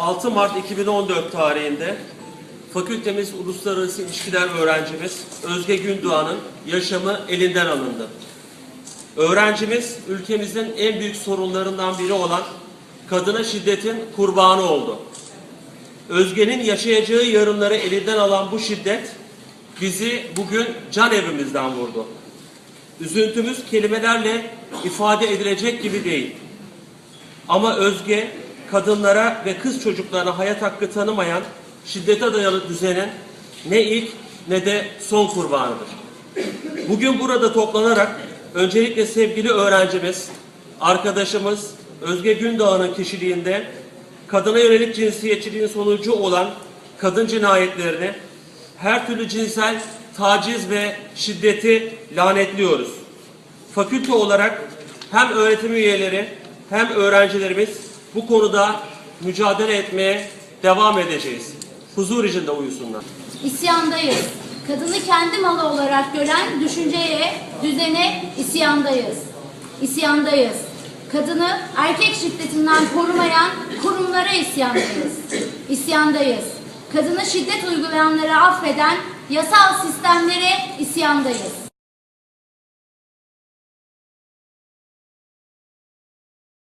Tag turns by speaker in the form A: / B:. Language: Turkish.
A: 6 Mart 2014 tarihinde fakültemiz Uluslararası İlişkiler öğrencimiz Özge Gündoğan'ın yaşamı elinden alındı. Öğrencimiz ülkemizin en büyük sorunlarından biri olan kadına şiddetin kurbanı oldu. Özge'nin yaşayacağı yarınları elinden alan bu şiddet bizi bugün can evimizden vurdu. Üzüntümüz kelimelerle ifade edilecek gibi değil. Ama Özge kadınlara ve kız çocuklarına hayat hakkı tanımayan şiddete dayalı düzenin ne ilk ne de son kurbanıdır. Bugün burada toplanarak öncelikle sevgili öğrencimiz, arkadaşımız Özge Gündağ'ın kişiliğinde kadına yönelik cinsiyetçiliğin sonucu olan kadın cinayetlerini, her türlü cinsel taciz ve şiddeti lanetliyoruz. Fakülte olarak hem öğretim üyeleri hem öğrencilerimiz bu konuda mücadele etmeye devam edeceğiz. Huzur içinde uyusunlar.
B: İsyandayız. Kadını kendi malı olarak gören düşünceye, düzene isyandayız. İsyandayız. Kadını erkek şiddetinden korumayan kurumlara isyandayız. İsyandayız. Kadına şiddet uygulayanları affeden yasal sistemlere isyandayız.